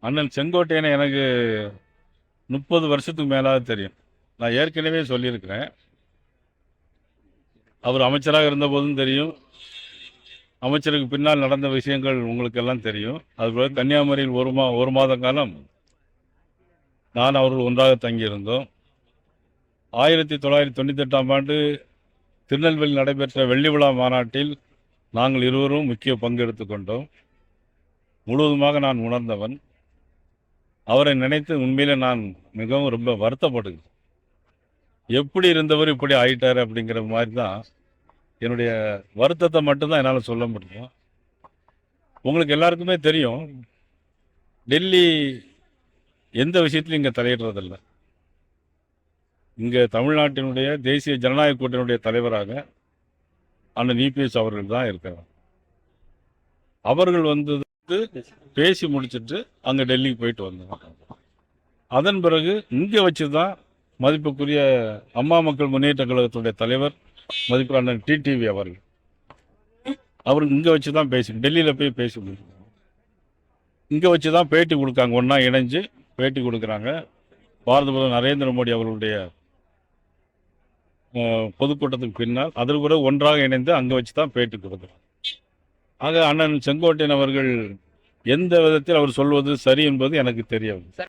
அண்ணன் செங்கோட்டையனை எனக்கு முப்பது வருஷத்துக்கு மேலாக தெரியும். நான் ஏற்கனவே சொல்லியிருக்கிறேன். அவர் அமைச்சராக இருந்தபோதும் தெரியும். அமைச்சருக்கு பின்னால் நடந்த விஷயங்கள் உங்களுக்கு எல்லாம் தெரியும். அதுபோல் கன்னியாகுமரியில் ஒரு மா ஒரு மாத காலம் நான் அவர்கள் ஒன்றாக தங்கியிருந்தோம். ஆயிரத்தி தொள்ளாயிரத்தி தொண்ணூற்றி எட்டாம் ஆண்டு திருநெல்வேலி நடைபெற்ற வெள்ளி விழா மாநாட்டில் நாங்கள் இருவரும் முக்கிய பங்கு எடுத்துக்கொண்டோம் முழுவதுமாக நான் உணர்ந்தவன். அவரை நினைத்து உண்மையில் நான் மிகவும் ரொம்ப வருத்தப்படுகிறேன். எப்படி இருந்தவர் இப்படி ஆயிட்டார் அப்படிங்கிற மாதிரி தான் என்னுடைய வருத்தத்தை மட்டும்தான் என்னால் சொல்ல முடியும். உங்களுக்கு எல்லாருக்குமே தெரியும் டெல்லி எந்த விஷயத்துலையும் இங்கே தலையிடுறதில்ல. இங்கே தமிழ்நாட்டினுடைய தேசிய ஜனநாயக கூட்டணியுடைய தலைவராக அண்ணன் இபிஎஸ் அவர்கள் தான் இருக்கிறார். அவர்கள் வந்தது பேசி முடிச்சுட்டு அங்கே டெல்லிக்கு போயிட்டு வந்தாங்க. அதன் பிறகு இங்கே வச்சு தான் மதிப்புக்குரிய அம்மா மக்கள் முன்னேற்ற கழகத்துடைய தலைவர் மதிப்பு அண்ணன் டிடிவி அவர்கள். அவர் இங்கே வச்சு தான் பேசி டெல்லியில் போய் பேசி இங்கே வச்சு தான் பேட்டி கொடுக்காங்க ஒன்றா இணைஞ்சு பேட்டி கொடுக்குறாங்க. பாரத பிரதமர் நரேந்திர மோடி அவர்களுடைய பொதுக்கூட்டத்துக்கு பின்னால் அதற்கு பிறகு ஒன்றாக இணைந்து அங்கே வச்சு தான் பேட்டி கொடுக்குறாங்க. ஆக அண்ணன் செங்கோட்டையன் அவர்கள் எந்த விதத்தில் அவர் சொல்வது சரி என்பது எனக்கு தெரியவில்லை.